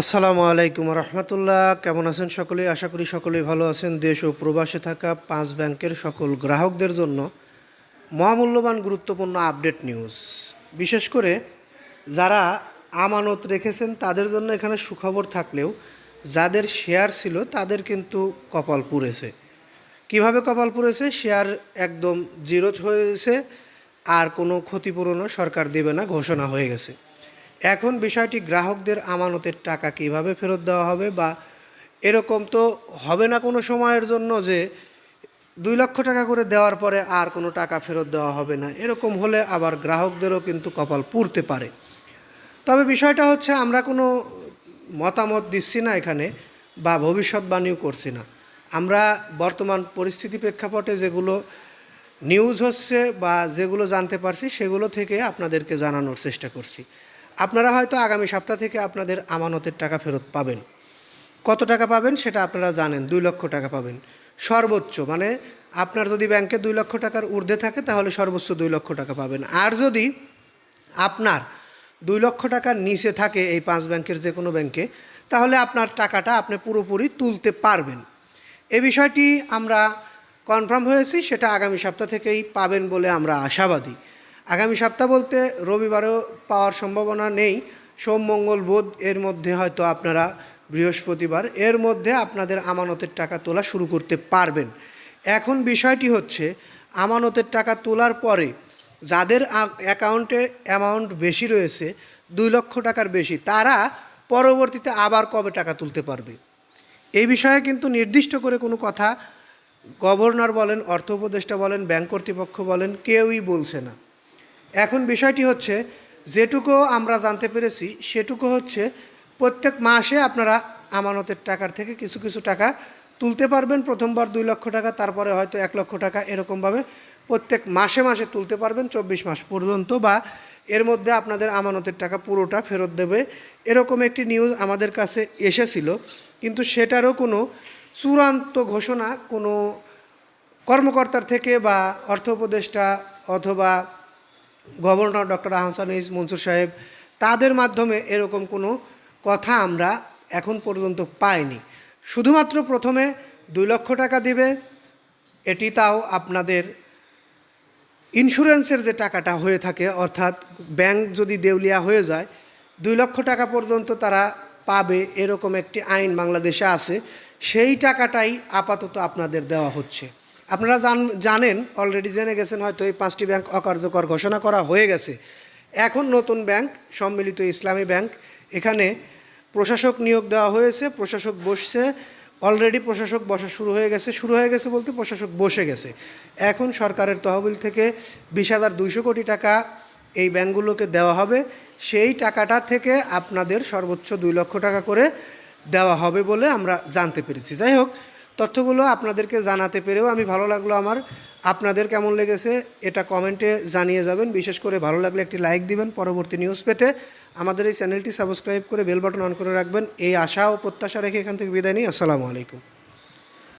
আসসালামু আলাইকুম রহমতুল্লাহ। কেমন আছেন সকলেই আশা করি সকলেই ভালো আছেন। দেশ ও প্রবাসে থাকা পাঁচ ব্যাংকের সকল গ্রাহকদের জন্য মহামূল্যবান গুরুত্বপূর্ণ আপডেট নিউজ। বিশেষ করে যারা আমানত রেখেছেন, তাদের জন্য এখানে সুখবর থাকলেও যাদের শেয়ার ছিল, তাদের কিন্তু কপাল পুড়েছে। কীভাবে কপাল পুড়েছে? শেয়ার একদম জিরো হয়েছে, আর কোনো ক্ষতিপূরণও সরকার দেবে না, ঘোষণা হয়ে গেছে। এখন বিষয়টি গ্রাহকদের আমানতের টাকা কীভাবে ফেরত দেওয়া হবে বা এরকম তো হবে না কোনো সময়ের জন্য যে দুই লক্ষ টাকা করে দেওয়ার পরে আর কোনো টাকা ফেরত দেওয়া হবে না। এরকম হলে আবার গ্রাহকদেরও কিন্তু কপাল পুড়তে পারে। তবে বিষয়টা হচ্ছে আমরা কোনো মতামত দিচ্ছি না এখানে বা ভবিষ্যৎবাণীও করছি না। আমরা বর্তমান পরিস্থিতি প্রেক্ষাপটে যেগুলো নিউজ হচ্ছে বা যেগুলো জানতে পারছি সেগুলো থেকে আপনাদেরকে জানানোর চেষ্টা করছি। আপনারা হয়তো আগামী সপ্তাহ থেকে আপনাদের আমানতের টাকা ফেরত পাবেন। কত টাকা পাবেন সেটা আপনারা জানেন, দুই লক্ষ টাকা পাবেন। সর্বোচ্চ মানে আপনার যদি ব্যাংকে দুই লক্ষ টাকার ঊর্ধ্বে থাকে তাহলে সর্বোচ্চ দুই লক্ষ টাকা পাবেন। আর যদি আপনার দুই লক্ষ টাকার নিচে থাকে এই পাঁচ ব্যাংকের যে কোনো ব্যাংকে, তাহলে আপনার টাকাটা আপনি পুরোপুরি তুলতে পারবেন। এ বিষয়টি আমরা কনফার্ম হয়েছি, সেটা আগামী সপ্তাহ থেকেই পাবেন বলে আমরা আশাবাদী। আগামী সপ্তাহ বলতে রবিবারও পাওয়ার সম্ভাবনা নেই। সোম, মঙ্গল, বুধ এর মধ্যে হয়তো আপনারা বৃহস্পতিবার এর মধ্যে আপনাদের আমানতের টাকা তোলা শুরু করতে পারবেন। এখন বিষয়টি হচ্ছে, আমানতের টাকা তোলার পরে যাদের অ্যাকাউন্টে অ্যামাউন্ট বেশি রয়েছে, দুই লক্ষ টাকার বেশি, তারা পরবর্তীতে আবার কবে টাকা তুলতে পারবে? এই বিষয়ে কিন্তু নির্দিষ্ট করে কোনো কথা গভর্নর বলেন, অর্থ উপদেষ্টা বলেন, ব্যাংক কর্তৃপক্ষ বলেন, কেউই বলছে না। এখন বিষয়টি হচ্ছে, যেটুকু আমরা জানতে পেরেছি, সেটুকু হচ্ছে প্রত্যেক মাসে আপনারা আমানতের টাকার থেকে কিছু কিছু টাকা তুলতে পারবেন। প্রথমবার দুই লক্ষ টাকা, তারপরে হয়তো এক লক্ষ টাকা এরকমভাবে প্রত্যেক মাসে মাসে তুলতে পারবেন, চব্বিশ মাস পর্যন্ত বা এর মধ্যে আপনাদের আমানতের টাকা পুরোটা ফেরত দেবে। এরকম একটি নিউজ আমাদের কাছে এসেছিল, কিন্তু সেটারও কোনো চূড়ান্ত ঘোষণা কোনো কর্মকর্তার থেকে বা অর্থ উপদেষ্টা অথবা governor doctor Ahsan H Mansur সাহেব, তাদের মাধ্যমে এরকম কোনো কথা আমরা এখন পর্যন্ত পাইনি। শুধুমাত্র প্রথমে দুই লক্ষ টাকা দিবে, এটি তাও আপনাদের ইন্স্যুরেন্সের যে টাকাটা হয়ে থাকে, অর্থাৎ ব্যাংক যদি দেউলিয়া হয়ে যায়, দুই লক্ষ টাকা পর্যন্ত তারা পাবে, এরকম একটি আইন বাংলাদেশে আছে। সেই টাকাটাই আপাতত আপনাদের দেওয়া হচ্ছে। আপনারা জান, জানেন অলরেডি জেনে গেছেন হয়তো এই পাঁচটি ব্যাংক অকার্যকর ঘোষণা করা হয়ে গেছে। এখন নতুন ব্যাংক, সম্মিলিত ইসলামী ব্যাংক, এখানে প্রশাসক নিয়োগ দেওয়া হয়েছে, প্রশাসক বসছে অলরেডি প্রশাসক বসা শুরু হয়ে গেছে, শুরু হয়ে গেছে বলতে প্রশাসক বসে গেছে। এখন সরকারের তহবিল থেকে বিশ হাজার দুইশো কোটি টাকা এই ব্যাংকগুলোকে দেওয়া হবে। সেই টাকাটা থেকে আপনাদের সর্বোচ্চ দুই লক্ষ টাকা করে দেওয়া হবে বলে আমরা জানতে পেরেছি। যাই হোক তথ্যগুলো আপনাদেরকে জানাতে পেরেও আমি ভালো লাগল আমার। আপনাদের কেমন লেগেছে এটা কমেন্টে জানিয়ে যাবেন। বিশেষ করে ভালো লাগলে একটি লাইক দিবেন পরবর্তী নিউজ পেতে। আমাদের এই চ্যানেলটি সাবস্ক্রাইব করে বেল বাটন অন করে রাখবেন। এই আশা ও প্রত্যাশা রেখে এখান থেকে বিদায় নিই। আসসালামু আলাইকুম।